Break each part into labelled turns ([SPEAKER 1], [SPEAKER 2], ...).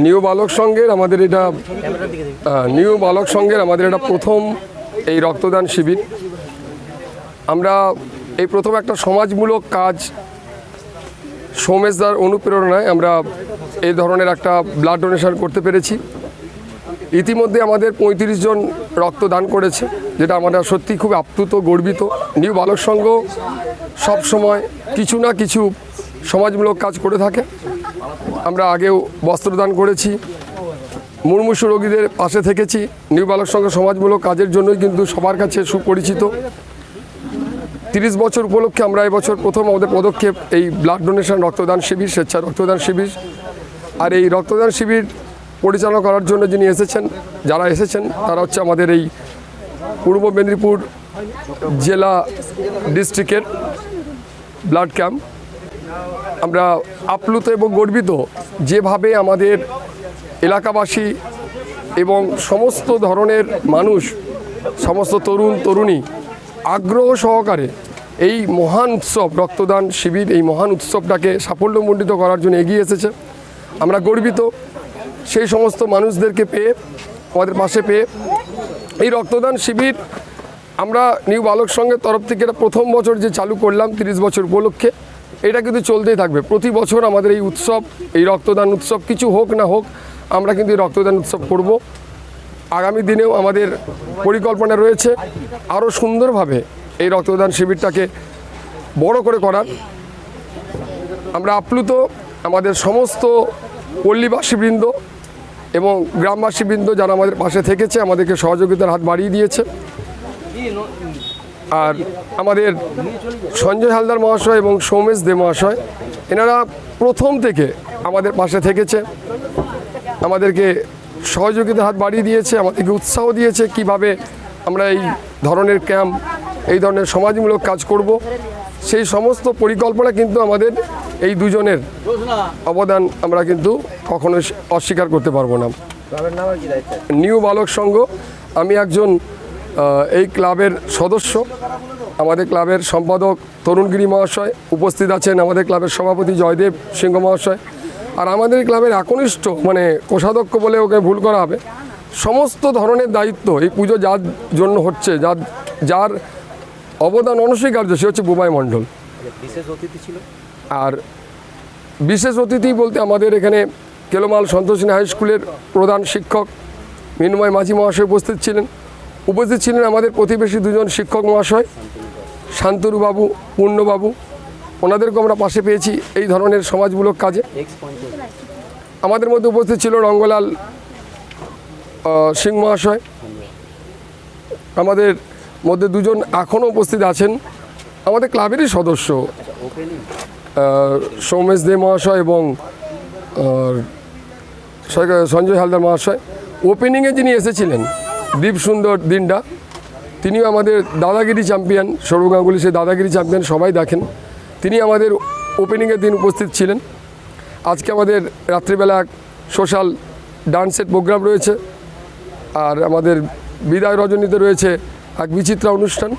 [SPEAKER 1] New বালক সংঘের আমাদের এটা নিউ বালক সংঘের আমাদের এটা প্রথম এই রক্তদান শিবির। আমরা এই প্রথম একটা সমাজমূলক কাজ সোমেশদার অনুপ্রেরণায় আমরা এই ধরনের একটা ব্লাড ডোনেশন করতে পেরেছি। ইতিমধ্যে আমাদের পঁয়ত্রিশ জন রক্তদান করেছে, যেটা আমরা সত্যি খুব আপ্লুত, গর্বিত। নিউ বালক সংঘ সবসময় কিছু না কিছু সমাজমূলক কাজ করে থাকে। আমরা আগেও বস্ত্রদান করেছি মুমূর্ষু রোগীদের পাশে থেকেছি, নিউ বালক সংঘ সমাজমূলক কাজের জন্যই কিন্তু সবার কাছে সুপরিচিত। তিরিশ বছর উপলক্ষে আমরা এবছর প্রথম আমাদের পদক্ষেপ এই ব্লাড ডোনেশন রক্তদান শিবির স্বেচ্ছা রক্তদান শিবির। আর এই রক্তদান শিবির পরিচালনা করার জন্য যিনি এসেছেন, যারা এসেছেন, তারা হচ্ছে আমাদের এই পূর্ব মেদিনীপুর জেলা ডিস্ট্রিক্টের ব্লাড ক্যাম্প আমরা আপ্লুত এবং গর্বিত যেভাবে আমাদের এলাকাবাসী এবং সমস্ত ধরনের মানুষ, সমস্ত তরুণ, তরুণী আগ্রহ সহকারে এই মহান উৎসব, রক্তদান শিবির, এই মহান উৎসবটাকে সাফল্যমণ্ডিত করার জন্য এগিয়ে এসেছে। আমরা গর্বিত সেই সমস্ত মানুষদেরকে পেয়ে, আমাদের পাশে পেয়ে এই রক্তদান শিবির আমরা নিউ বালক সংঘের তরফ থেকে প্রথম বছর যে চালু করলাম, তিরিশ বছর উপলক্ষে। এটা কিন্তু চলতেই থাকবে। প্রতি বছর আমাদের এই উৎসব, এই রক্তদান উৎসব, কিছু হোক না হোক, আমরা কিন্তু এই রক্তদান উৎসব করব। আগামী দিনেও আমাদের পরিকল্পনা রয়েছে আরও সুন্দরভাবে এই রক্তদান শিবিরটাকে বড় করে করার। আমরা আপ্লুত আমাদের সমস্ত পল্লীবাসীবৃন্দ এবং গ্রামবাসীবৃন্দ যারা আমাদের পাশে থেকেছে, আমাদেরকে সহযোগিতার হাত বাড়িয়ে দিয়েছে। আর আমাদের সঞ্জয় হালদার মহাশয় এবং সৌমেশ দে মহাশয় এনারা প্রথম থেকে আমাদের পাশে থেকেছে। আমাদেরকে সহযোগিতার হাত বাড়িয়ে দিয়েছে আমাদেরকে উৎসাহ দিয়েছে কীভাবে আমরা এই ধরনের ক্যাম্প এই ধরনের সমাজমূলক কাজ করব। সেই সমস্ত পরিকল্পনা কিন্তু আমাদের এই দুজনের অবদান আমরা কিন্তু কখনো অস্বীকার করতে পারব না। নিউ বালক সংঘ আমি একজন এই ক্লাবের সদস্য আমাদের ক্লাবের সম্পাদক তরুণগিরি মহাশয় উপস্থিত আছেন আমাদের ক্লাবের সভাপতি জয়দেব সিংহ মহাশয় আর আমাদের ক্লাবের একনিষ্ঠ মানে কোষাধ্যক্ষ বলে ওকে ভুল করা হবে সমস্ত ধরনের দায়িত্ব এই পুজো যার জন্য হচ্ছে যার যার অবদান অনস্বীকার্য সে হচ্ছে বুবাই মণ্ডল।
[SPEAKER 2] বিশেষ অতিথি ছিল?
[SPEAKER 1] আর বিশেষ অতিথি বলতে আমাদের এখানে কেলোমাল সন্তোষিনী হাই স্কুলের প্রধান শিক্ষক মিনময় মাঝি মহাশয় উপস্থিত ছিলেন। উপস্থিত ছিলেন আমাদের প্রতিবেশী দুজন শিক্ষক মহাশয়, শান্তনুবাবু, পূর্ণবাবু। ওনাদেরকে আমরা পাশে পেয়েছি এই ধরনের সমাজমূলক কাজে। আমাদের মধ্যে উপস্থিত ছিল রঙ্গলাল সিং মহাশয়। আমাদের মধ্যে দুজন এখনও উপস্থিত আছেন। আমাদের ক্লাবেরই সদস্য সৌমেশ দে মহাশয় এবং সঞ্জয় হালদার মহাশয়। ওপেনিংয়ে যিনি এসেছিলেন দীপ সুন্দর দিনটা। তিনিও আমাদের দাদাগিরি চ্যাম্পিয়ন সৌরভ গাঙ্গুলি সে দাদাগিরি চ্যাম্পিয়ন সবাই দেখেন। তিনি আমাদের ওপেনিংয়ের দিন উপস্থিত ছিলেন। আজকে আমাদের রাত্রিবেলা এক সোশ্যাল ডান্সের প্রোগ্রাম রয়েছে। আর আমাদের বিদায় রজনীতে রয়েছে এক বিচিত্রা অনুষ্ঠান।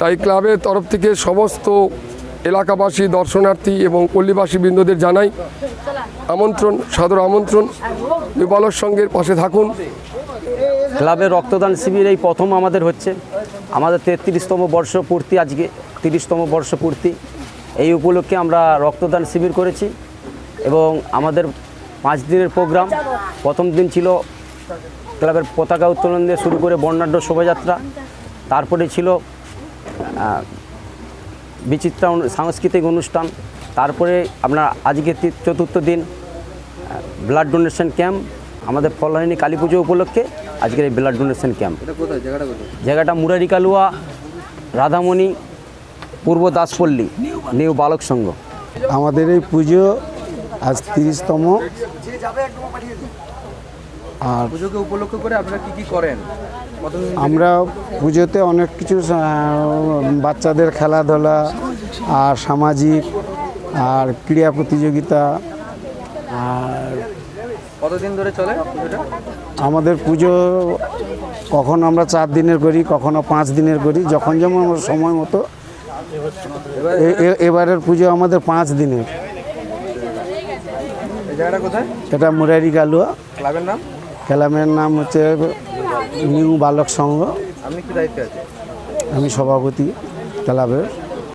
[SPEAKER 1] তাই ক্লাবের তরফ থেকে সমস্ত এলাকাবাসী, দর্শনার্থী এবং পল্লীবাসী বৃন্দদের জানাই আমন্ত্রণ, সাদর আমন্ত্রণ। বিবালর সঙ্গের পাশে থাকুন।
[SPEAKER 2] ক্লাবের রক্তদান শিবির এই প্রথম আমাদের হচ্ছে। আমাদের তেত্রিশতম বর্ষ পূর্তি আজকে, তিরিশতম বর্ষ পূর্তি এই উপলক্ষে আমরা রক্তদান শিবির করেছি এবং আমাদের পাঁচ দিনের প্রোগ্রাম। প্রথম দিন ছিল ক্লাবের পতাকা উত্তোলন দিয়ে শুরু করে বর্ণাঢ্য শোভাযাত্রা। তারপরে ছিল বিচিত্রা সাংস্কৃতিক অনুষ্ঠান। তারপরে আপনার আজকে চতুর্থ দিন ব্লাড ডোনেশন ক্যাম্প। আমাদের ফলহানি কালী পুজো উপলক্ষে আজকের এই ব্লাড ডোনেশন ক্যাম্প। জায়গাটা মুরারি কালুয়া রাধামণি পূর্ব দাসপল্লী নিউ বালক সংঘ।
[SPEAKER 3] আমাদের এই পুজো আজ তিরিশতম। আর
[SPEAKER 4] পুজোকে উপলক্ষ করে আপনারা কি কি করেন?
[SPEAKER 3] আমরা পুজোতে অনেক কিছু বাচ্চাদের খেলাধুলা আর সামাজিক আর ক্রীড়া প্রতিযোগিতা আর
[SPEAKER 4] কতদিন ধরে চলে পুজোটা?
[SPEAKER 3] আমাদের পুজো কখন আমরা চার দিনের করি কখনো পাঁচ দিনের করি যখন যেমন আমরা সময় মতো। এবারের পুজো আমাদের পাঁচ দিনের।
[SPEAKER 4] এই জায়গাটা কোথায়?
[SPEAKER 3] এটা মুরারি গালুয়া।
[SPEAKER 4] ক্লাবের নাম?
[SPEAKER 3] ক্লাবের নাম হচ্ছে নিউ বালক সংঘ।
[SPEAKER 4] আপনি কি দায়িত্বে আছেন?
[SPEAKER 3] আমি সভাপতি ক্লাবের।